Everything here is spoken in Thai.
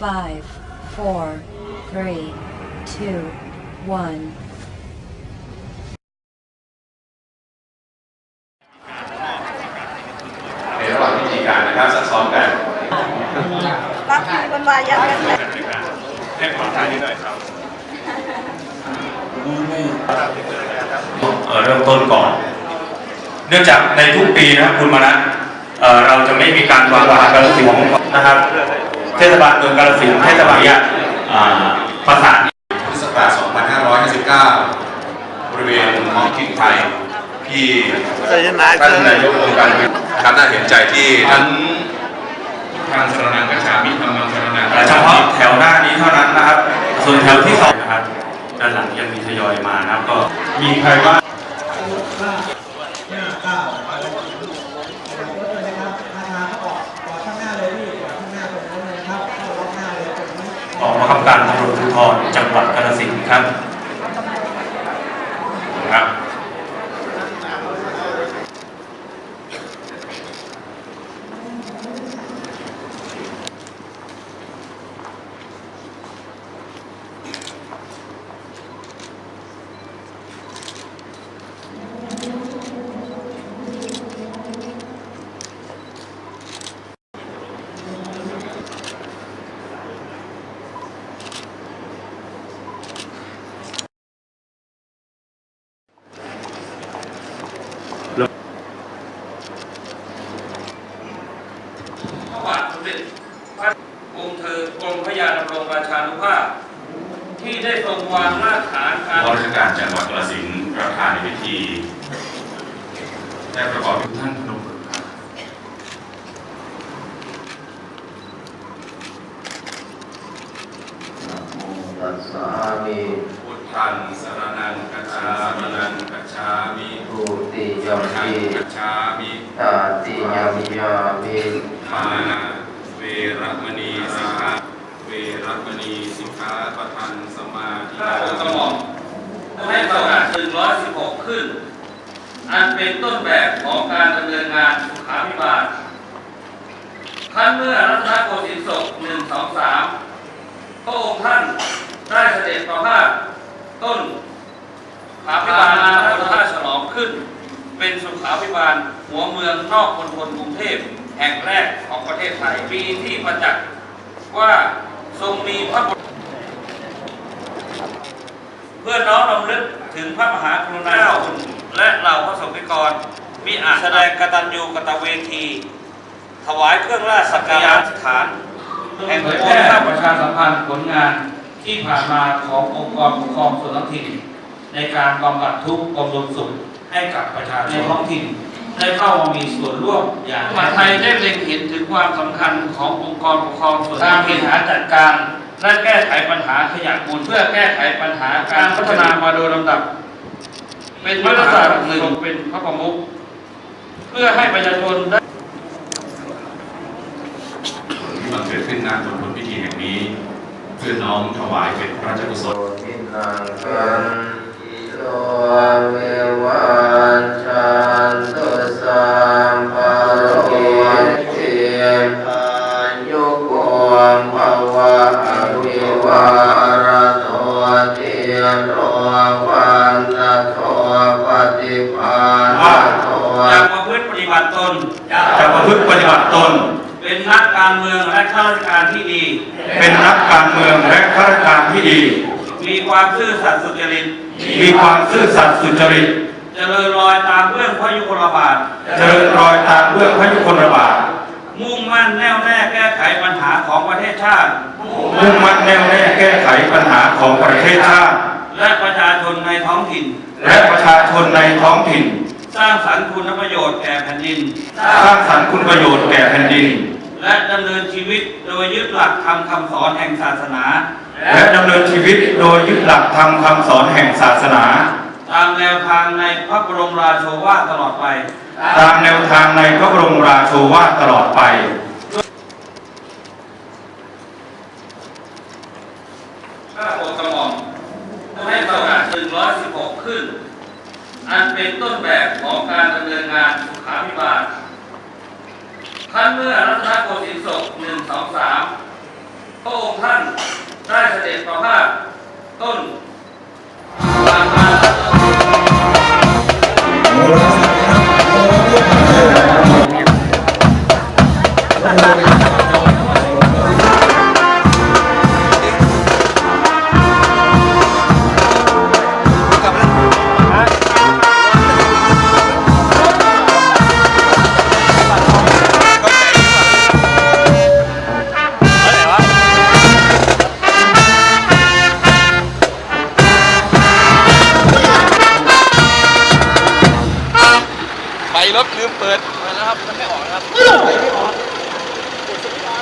five, four, three, two, one. ในระหว่างพิธีการนะครับซักซ้อมกันรักที่มันวายันกันเลยให้ผ่อนคลายนิดหน่อยครับเอ่อเริ่มต้นก่อน เนื่องจากในทุกปีนะครับคุณมานะเอ่อเราจะไม่มีการวางวางกาลสินธุ์นะครับ เทศบาลเมืองกาลสินธุ์เทศบาลเนี่ยอ่าประสานพุทธศักราช2559บริเวณของถิ่นไทยที่ท่านนายกองค์การครับน่าเห็นใจที่ท่านทางสรนังกัญชามิธรรมังสรนังเฉพาะแถวหน้านี้เท่านั้นนะครับ ส่วนแถวที่สองนะครับด้านหลังยังมีทยอยมานะครับก็มีใครบ้าง การตำรวจภูธรจังหวัดกาฬสินธุ์ครับ พระบาทสมเด็จพระ องค์เธอกรมพระยาดำรงราชานุภาพ ที่ได้ทรงวางรากฐานการราชการจังหวัดกาฬสินธุ์ประธานในพิธีได้ประกอบทุกท่านพนมมือครับตัสสามิพุทธังสรนังกัจฉามินังกัจฉามิทุติยัธัมงปิกัจฉามิตาติยัมยามิมานะเวรมณีสิกขาเวรมณี สิกขาปะทังสมาธิพระองค์กระหม่อมให้ประกาศ116 ขึ้น อันเป็นต้นแบบของการดำเนินงานสุขาภิบาลครั้นเมื่อรัตนโกสินทร์ศก123 พระองค์ท่านได้เสด็จประพาสต้นขาภิบาลนาพระราชฉลองขึ้น เป็นสุขาภิบาลหัวเมืองนอกมณฑลกรุงเทพแห่งแรกของประเทศไทยปีที่ประจักษ์ว่าทรงมีพระบรม เพื่อน้อมรำลึกถึงพระมหากรุณาธิคุณและเหล่าพระสงฆ์นิกรมีอาจแสดงกตัญญูกตเวที ถวายเครื่องราชสักการะสถาน แห่งเผยโอแพร่ข้าประชาสัมพันธ์ผลงานที่ผ่านมาขององค์กรปกครองส่วนท้องถิ่น ในการบำบัดทุกข์บำรุงสุขให้กับประชาชนในท้องถิ่นได้เข้ามามีส่วนร่วมอย่างมหาไทยได้เล็งเห็นถึงความสำคัญขององค์กรปกครองส่วนการบริหารจัดการ และแก้ไขปัญหาขยะมูลเพื่อแก้ไขปัญหาการพัฒนามาโดยลำดับ เป็นยุทธศาสตร์หนึ่งเป็นพระประมุขเพื่อให้ประชาชนได้ที่บังเกิดขึ้นณบนบนพิธีแห่งนี้ เพื่อน้อมถวายเป็นพระราชกุศล ประพฤติปฏิบัติตน เป็นนักการเมืองและข้าราชการที่ดี เป็นนักการเมืองและข้าราชการที่ดี มีความซื่อสัตย์สุจริต มีความซื่อสัตย์สุจริต เจริญรอยตามเบื้องพระยุคลบาท เจริญรอยตามเบื้องพระยุคลบาท มุ่งมั่นแน่วแน่แก้ไขปัญหาของประเทศชาติ มุ่งมั่นแน่วแน่แก้ไขปัญหาของประเทศชาติ และประชาชนในท้องถิ่น และประชาชนในท้องถิ่น สร้างสรรค์คุณประโยชน์แก่แผ่นดิน สร้างสรรค์คุณประโยชน์แก่แผ่นดิน และดำเนินชีวิตโดยยึดหลักธรรมคำสอนแห่งศาสนา และดำเนินชีวิตโดยยึดหลักธรรมคำสอนแห่งศาสนา ตามแนวทางในพระบรมราโชวาทตลอดไป ตามแนวทางในพระบรมราโชวาทตลอดไปข้าโปรดกระหม่อมให้ประกาศ116 ขึ้น อันเป็นต้นแบบของการดำเนินงานสุขาพิบาลท่านเมื่อรัตนโกสินทร์ศกหนึ่งสองสามพระองค์ท่านได้เสด็จประพาสต้น Gracias.